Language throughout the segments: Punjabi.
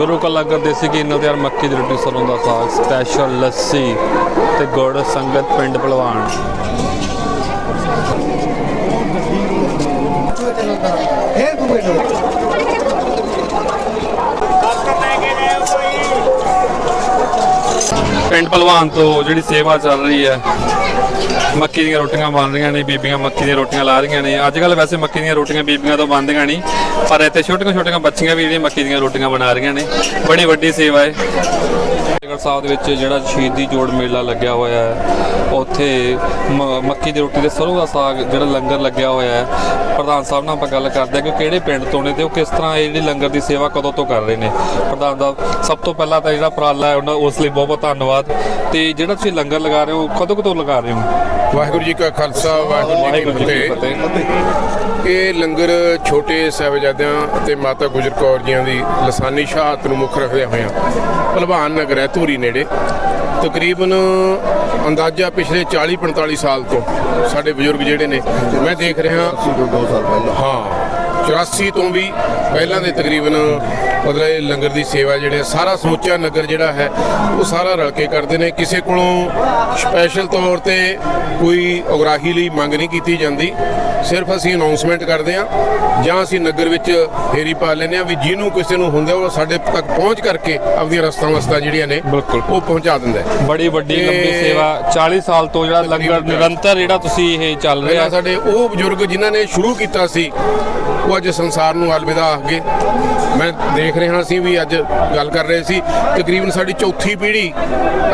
ਗੁਰੂ ਕਾ ਲੰਗਰ ਦੇਸੀ ਘੀ ਨਾਲ ਤਿਆਰ ਮੱਕੀ ਦੀ ਰੋਟੀ ਸਰੋਂ ਦਾ ਸਾਗ ਸਪੈਸ਼ਲ ਲੱਸੀ ਤੇ ਗੁੜ ਸੰਗਤ ਪਿੰਡ ਭਲਵਾਨ ਫੇਰ ਤੂੰ ਬੈਠੋ ਪਿੰਡ ਭਲਵਾਨ ਤੋਂ ਜਿਹੜੀ ਸੇਵਾ ਚੱਲ ਰਹੀ ਹੈ ਮੱਕੀ ਦੀਆਂ ਰੋਟੀਆਂ ਬਣ ਰਹੀਆਂ ਨੇ, ਬੀਬੀਆਂ ਮੱਕੀ ਦੀਆਂ ਰੋਟੀਆਂ ਲਾ ਰਹੀਆਂ ਨੇ। ਅੱਜ ਕੱਲ ਵੈਸੇ ਮੱਕੀ ਦੀਆਂ ਰੋਟੀਆਂ ਬੀਬੀਆਂ ਤੋਂ ਬਣਦੀਆਂ ਨਹੀਂ, ਪਰ ਇੱਥੇ ਛੋਟੀਆਂ ਛੋਟੀਆਂ ਬੱਚੀਆਂ ਵੀ ਜਿਹੜੀਆਂ ਮੱਕੀ ਦੀਆਂ ਰੋਟੀਆਂ ਬਣਾ ਰਹੀਆਂ ਨੇ। ਬੜੀ ਵੱਡੀ ਸੇਵਾ ਹੈ ਫਤਿਹਗੜ੍ਹ ਸਾਹਿਬ ਦੇ ਵਿੱਚ ਜਿਹੜਾ ਸ਼ਹੀਦੀ ਜੋੜ ਮੇਲਾ ਲੱਗਿਆ ਹੋਇਆ ਹੈ ਉੱਥੇ ਮੱਕੀ ਦੀ ਰੋਟੀ ਤੇ ਸਰੋਂ ਦਾ ਸਾਗ ਜਿਹੜਾ ਲੰਗਰ ਲੱਗਿਆ ਹੋਇਆ ਹੈ। ਪ੍ਰਧਾਨ ਸਾਹਿਬ ਨਾਲ ਆਪਾਂ ਗੱਲ ਕਰਦੇ ਹਾਂ ਕਿ ਕਿਹੜੇ ਪਿੰਡ ਤੋਂ ਨੇ ਤੇ ਉਹ ਕਿਸ ਤਰ੍ਹਾਂ ਇਹ ਜਿਹੜੀ ਲੰਗਰ ਦੀ ਸੇਵਾ ਕਦੋਂ ਤੋਂ ਕਰ ਰਹੇ ਨੇ। ਪ੍ਰਧਾਨ ਦਾ ਸਭ ਤੋਂ ਪਹਿਲਾਂ ਤਾਂ ਜਿਹੜਾ ਉਪਰਾਲਾ ਹੈ ਉਹਨਾਂ ਉਸ ਲਈ ਬਹੁਤ ਬਹੁਤ ਧੰਨਵਾਦ। ਤੇ ਜਿਹੜਾ ਤੁਸੀਂ ਲੰਗਰ ਲਗਾ ਰਹੇ ਹੋ ਕਦੋਂ ਕਦੋਂ ਲਗਾ ਰਹੇ ਹੋ? ਵਾਹਿਗੁਰੂ ਜੀ ਕਾ ਖਾਲਸਾ ਵਾਹਿਗੁਰੂ ਜੀ ਕੀ ਫਤਿਹ। ਇਹ ਲੰਗਰ ਛੋਟੇ ਸਾਹਿਬਜ਼ਾਦਿਆਂ ਅਤੇ ਮਾਤਾ ਗੁਜਰ ਕੌਰ ਜੀਆਂ ਦੀ ਲਸਾਨੀ ਸ਼ਹਾਦਤ ਨੂੰ ਮੁੱਖ ਰੱਖਦੇ ਹੋਇਆ ਭਲਵਾਨ ਨਗਰ ਹੈ ਧੂਰੀ ਨੇੜੇ। ਤਕਰੀਬਨ ਅੰਦਾਜ਼ਾ ਪਿਛਲੇ 40 45 ਸਾਲ ਤੋਂ ਸਾਡੇ ਬਜ਼ੁਰਗ ਜਿਹੜੇ ਨੇ ਮੈਂ ਦੇਖ ਰਿਹਾ ਦੋ ਸਾਲ ਪਹਿਲਾਂ। ਹਾਂ। 84 ਤੋਂ ਵੀ ਪਹਿਲਾਂ ਦੇ ਤਕਰੀਬਨ ਮਤਲਬ ਇਹ ਲੰਗਰ ਦੀ ਸੇਵਾ ਜਿਹੜੇ ਸਾਰਾ ਸਮੁੱਚਾ ਨਗਰ ਜਿਹੜਾ ਹੈ ਉਹ ਸਾਰਾ ਰਲ ਕੇ ਕਰਦੇ ਨੇ। ਕਿਸੇ ਕੋਲੋਂ ਸਪੈਸ਼ਲ ਤੌਰ ਤੇ ਕੋਈ ਉਗਰਾਹੀ ਲਈ ਮੰਗ ਨਹੀਂ ਕੀਤੀ ਜਾਂਦੀ। ਸਿਰਫ ਅਸੀਂ ਅਨਾਉਂਸਮੈਂਟ ਕਰਦੇ ਹਾਂ ਜਾਂ ਅਸੀਂ ਨਗਰ ਵਿੱਚ ਫੇਰੀ ਪਾ ਲੈਂਦੇ ਹਾਂ ਵੀ ਜਿਹਨੂੰ ਕਿਸੇ ਨੂੰ ਹੁੰਦਾ ਉਹ ਸਾਡੇ ਤੱਕ ਪਹੁੰਚ ਕਰਕੇ ਆਪਣੀਆਂ ਰਸਤਾਂ ਵਸਤਾਂ ਜਿਹੜੀਆਂ ਨੇ ਬਿਲਕੁਲ। ਉਹ ਪਹੁੰਚਾ ਦਿੰਦਾ ਬੜੀ ਵੱਡੀ ਲੰਬੀ ਸੇਵਾ 40 ਸਾਲ ਤੋਂ ਜਿਹੜਾ ਲੰਗਰ ਨਿਰੰਤਰ ਜਿਹੜਾ ਤੁਸੀਂ ਇਹ ਚੱਲ ਰਿਹਾ ਸਾਡੇ ਉਹ ਬਜ਼ੁਰਗ ਜਿਨ੍ਹਾਂ ਨੇ ਸ਼ੁਰੂ ਕੀਤਾ ਸੀ ਉਹ ਅੱਜ ਸੰਸਾਰ ਨੂੰ ਅਲਵਿਦਾ ਆਖਗੇ ਮੈਂ ਦੇਖ ਰਿਹਾ ਸੀ ਵੀ ਅੱਜ ਗੱਲ ਕਰ ਰਹੇ ਸੀ ਤਕਰੀਬਨ ਸਾਡੀ ਚੌਥੀ ਪੀੜ੍ਹੀ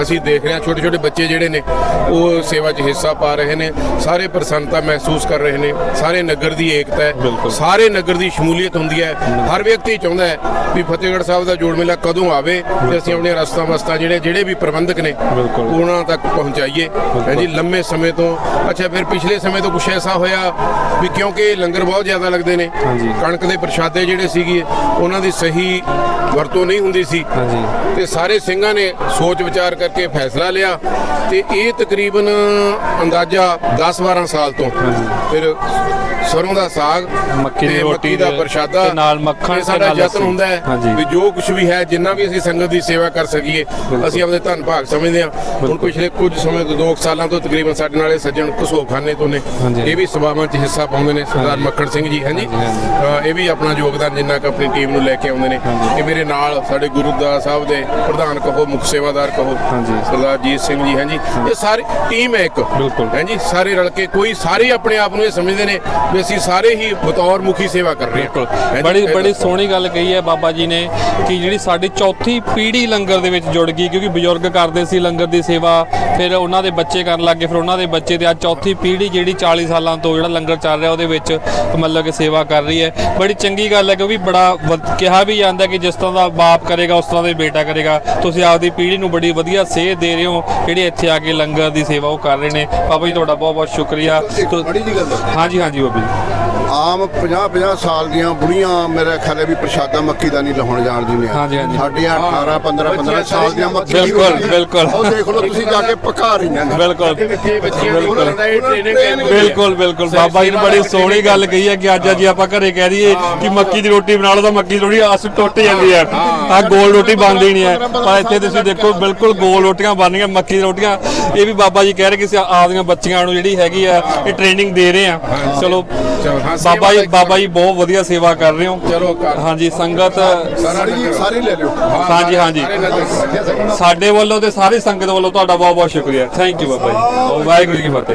ਅਸੀਂ ਦੇਖ ਰਹੇ ਹਾਂ ਛੋਟੇ ਛੋਟੇ ਬੱਚੇ ਜਿਹੜੇ ਨੇ ਉਹ ਸੇਵਾ 'ਚ ਹਿੱਸਾ ਪਾ ਰਹੇ ਨੇ ਸਾਰੇ ਪ੍ਰਸੰਨਤਾ ਮਹਿਸੂਸ ਕਰ ਰਹੇ ਨੇ ਸਾਰੇ ਨਗਰ ਦੀ ਏਕਤਾ ਹੈ। ਸਾਰੇ ਨਗਰ ਦੀ ਸ਼ਮੂਲੀਅਤ ਹੁੰਦੀ ਹੈ ਹਰ ਵਿਅਕਤੀ ਚਾਹੁੰਦਾ ਹੈ ਵੀ ਫਤਿਹਗੜ੍ਹ ਸਾਹਿਬ ਦਾ ਜੋੜ ਮੇਲਾ ਕਦੋਂ ਆਵੇ ਤੇ ਅਸੀਂ ਆਪਣੇ ਰਸਤਾ ਵਸਤਾ ਜਿਹੜੇ ਜਿਹੜੇ ਵੀ ਪ੍ਰਬੰਧਕ ਨੇ। ਉਹਨਾਂ ਤੱਕ ਪਹੁੰਚਾਈਏ ਹਾਂਜੀ ਲੰਮੇ ਸਮੇਂ ਤੋਂ ਅੱਛਾ ਫਿਰ ਪਿਛਲੇ ਸਮੇਂ ਤੋਂ ਕੁਛ ਐਸਾ ਹੋਇਆ ਵੀ ਕਿਉਂਕਿ ਲੰਗਰ ਬਹੁਤ ਜ਼ਿਆਦਾ ਲੱਗਦੇ ਨੇ ਹਾਂਜੀ। ਕਣਕ ਦੇ ਪ੍ਰਸ਼ਾਦੇ ਜਿਹੜੇ ਸੀਗੇ ਉਹਨਾਂ ਦੀ ਸਹੀ ਵਰਤੋਂ ਨਹੀਂ ਹੁੰਦੀ ਸੀ। ਹਾਂਜੀ। ਤੇ ਸਾਰੇ ਸਿੰਘਾਂ ਨੇ ਸੋਚ ਵਿਚਾਰ ਕਰਕੇ ਫੈਸਲਾ ਲਿਆ ਤੇ ਇਹ ਤਕਰੀਬਨ ਅੰਦਾਜ਼ਾ 10-12 ਸਾਲ ਤੋਂ। ਫਿਰ ਸਰੋਂ ਦਾ ਸਾਗ ਮੱਕੀ ਦੀ ਰੋਟੀ ਦਾ ਪ੍ਰਸ਼ਾਦਾ ਤੇ ਨਾਲ ਮੱਖਣ ਸਾਡਾ ਨਾਲ ਯਤਨ। ਹੁੰਦਾ ਹੈ। ਵੀ ਜੋ ਕੁਝ ਵੀ ਹੈ ਜਿੰਨਾ ਵੀ ਅਸੀਂ ਸੰਗਤ ਦੀ ਸੇਵਾ ਕਰ ਸਕੀਏ ਅਸੀਂ ਆਪਣੇ ਧੰਨ ਭਾਗ ਸਮਝਦੇ ਹਾਂ। ਹੁਣ ਪਿਛਲੇ ਕੁਝ ਸਮੇਂ ਤੋਂ 2 ਸਾਲਾਂ ਤੋਂ ਤਕਰੀਬਨ ਸਾਡੇ ਨਾਲ ਇਹ ਸੱਜਣ ਘਸੋਖਾਨੇ ਤੋਂ ਨੇ। ਇਹ ਵੀ ਸਭਾਵਾਂ 'ਚ ਹਿੱਸਾ ਪਾਉਂਦੇ ਨੇ ਸਰਦਾਰ ਮੱਖਣ ਸਿੰਘ ਜੀ ਹਾਂਜੀ। ਇਹ ਵੀ ਆਪਣਾ ਯੋਗਦਾਨ ਜਿੰਨਾ ਕੁ ਆਪਣੀ ਟੀਮ ਨੂੰ ਲੈ ਕੇ ਆਉਂਦੇ ਨੇ। ਇਹ ਮੇਰੇ ਨਾਲ ਸਾਡੇ ਗੁਰੂਦਾਸ ਸਾਹਿਬ ਦੇ ਪ੍ਰਧਾਨ ਕਹੋ ਮੁੱਖ ਸੇਵਾਦਾਰ ਕਹੋ ਹਾਂਜੀ। ਸਰਦਾਰ ਜੀਤ ਸਿੰਘ ਜੀ ਹਾਂਜੀ ਇਹ ਸਾਰੀ ਟੀਮ ਹੈ ਇੱਕ। ਬਿਲਕੁਲ। ਹਾਂਜੀ ਸਾਰੇ ਰਲ ਕੇ ਕੋਈ ਸਾਰੇ ਆਪਣੇ ਆਪ ਨੂੰ ਇਹ ਸਮਝਦੇ ਨੇ ਵੀ ਅਸੀਂ ਸਾਰੇ ਹੀ ਬਤੌਰ ਮੁਖੀ ਸੇਵਾ ਕਰ ਰਹੇ ਹਾਂ। ਬੜੀ ਬੜੀ। ਸੋਹਣੀ ਗੱਲ ਕਹੀ ਹੈ ਬਾਬਾ ਜੀ ਨੇ ਕਿ ਜਿਹੜੀ ਸਾਡੀ ਚੌਥੀ ਪੀੜ੍ਹੀ ਲੰਗਰ ਦੇ ਵਿੱਚ ਜੁੜ ਗਈ ਕਿਉਂਕਿ ਬਜ਼ੁਰਗ ਕਰਦੇ ਸੀ ਲੰਗਰ ਦੀ ਸੇਵਾ ਫਿਰ ਉਹਨਾਂ ਦੇ ਬੱਚੇ ਕਰਨ ਲੱਗੇ ਫਿਰ ਉਹਨਾਂ ਦੇ ਬੱਚੇ ਤੇ ਅੱਜ ਚੌਥੀ ਪੀੜ੍ਹੀ ਜਿਹੜੀ 40 ਸਾਲਾਂ ਤੋਂ ਜਿਹੜਾ ਲੰਗਰ ਚੱਲ ਰਿਹਾ ਉਹਦੇ ਵਿੱਚ ਮਤਲਬ ਕਿ ਸੇਵਾ ਕਰ ਰਹੀ ਹੈ। ਬੜੀ ਚੰਗੀ ਗੱਲ ਹੈ ਕਿਉਂਕਿ ਬੜਾ ਵ- ਕਿਹਾ ਵੀ ਜਾਂਦਾ ਕਿ ਜਿਸ ਤਰ੍ਹਾਂ ਦਾ ਬਾਪ ਕਰੇਗਾ ਉਸ ਤਰ੍ਹਾਂ ਦਾ ਬੇਟਾ ਕਰੇਗਾ। ਤੁਸੀਂ ਆਪਦੀ ਪੀੜ੍ਹੀ ਨੂੰ ਬੜੀ ਵਧੀਆ ਸੇਧ ਦੇ ਰਹੇ ਹੋ ਜਿਹੜੇ ਇੱਥੇ ਆ ਕੇ ਲੰਗਰ ਦੀ ਸੇਵਾ ਉਹ ਕਰ ਰਹੇ ਨੇ। ਬਾਬਾ ਜੀ ਤੁਹਾਡਾ ਬਹੁਤ ਬਹੁਤ ਸ਼ੁਕਰੀਆ। ਇੱਕ ਬੜੀ ਜੀ ਗੱਲ ਹੈ। ਹਾਂਜੀ ਹਾਂਜੀ ਬਾਬਾ ਜੀ। ਆਮ 50 50 ਸਾਲ ਦੀਆਂ ਬੁੜੀਆਂ ਮੇਰੇ ਖਿਆਲ ਹੈ ਵੀ ਪ੍ਰਸ਼ਾਦਾ ਮੱਕੀ ਦਾ ਨਹੀਂ ਲਾਉਣ ਜਾਣਦੀ ਨੇ ਹਾਂਜੀ, ਹਾਂਜੀ। ਸਾਡੀਆਂ 18 15 15 ਸਾਲ ਦੀਆਂ ਮੱਕੀ ਦੀ ਬਿਲਕੁਲ। ਬਿਲਕੁਲ। ਉਹ ਦੇਖ ਲਓ ਤੁਸੀਂ ਜਾ ਕੇ ਪਕਾ ਰਹੀਆਂ ਨੇ। ਬਿਲਕੁਲ ਬੱਚੇ ਬੱਚਿਆਂ ਨੂੰ ਬਿਲਕੁਲ। ਬਿਲਕੁਲ ਬਿਲਕੁਲ। ਬਾਬਾ ਜੀ ਨੇ ਬੜੀ ਸੋਹਣੀ ਗੱਲ ਕਹੀ ਹੈ ਕਿ ਅੱਜ ਅੱਜ ਆਪਾਂ ਘਰੇ ਕਹਿ ਦਈਏ ਕਿ ਮੱਕੀ ਦੀ ਰੋਟੀ ਬਣਾ ਲਓ ਤਾਂ ਮੱਕੀ ਦੀ ਰੋਟੀ ਅਸ ਟੁੱਟ ਜਾਂਦੀ ਹੈ। ਆ ਗੋਲ ਰੋਟੀ ਬਣਦੀ ਨਹੀਂ ਹੈ। ਪਰ ਇੱਥੇ ਤੁਸੀਂ ਦੇਖੋ ਬਿਲਕੁਲ ਗੋਲ ਰੋਟੀਆਂ ਬਣਨੀਆਂ ਮੱਕੀ ਦੀ ਰੋਟੀਆਂ। ਇਹ ਵੀ ਬਾਬਾ ਜੀ ਕਹਿ ਰਹੇ ਕਿ ਅਸੀਂ ਆਪਦੀਆਂ ਬੱਚੀਆਂ ਨੂੰ ਜਿਹੜੀ ਹੈਗੀ ਆ ਇਹ ਟ੍ਰੇਨਿੰਗ ਦੇ ਰਹੇ ਆ ਚਲੋ। ਚਲੋ, ਹਾਂ, ਬਾਬਾ ਜੀ ਬਾਬਾ ਜੀ ਬਹੁਤ ਵਧੀਆ ਸੇਵਾ ਕਰ ਰਹੇ ਹੋ। ਚਲੋ ਕਰ ਹਾਂਜੀ ਸੰਗਤ ਸਾਰੀ ਸਾਰੀ ਲੈ ਲਿਓ। ਹਾਂਜੀ ਹਾਂਜੀ। ਸਾਡੇ ਵੱਲੋਂ ਤੇ ਸਾਰੀ ਸੰਗਤ ਵੱਲੋਂ ਤੁਹਾਡਾ ਬਹੁਤ ਬਹੁਤ ਸ਼ੁਕਰੀਆ। Thank you Baba ji. Waheguru ji Ki Fateh.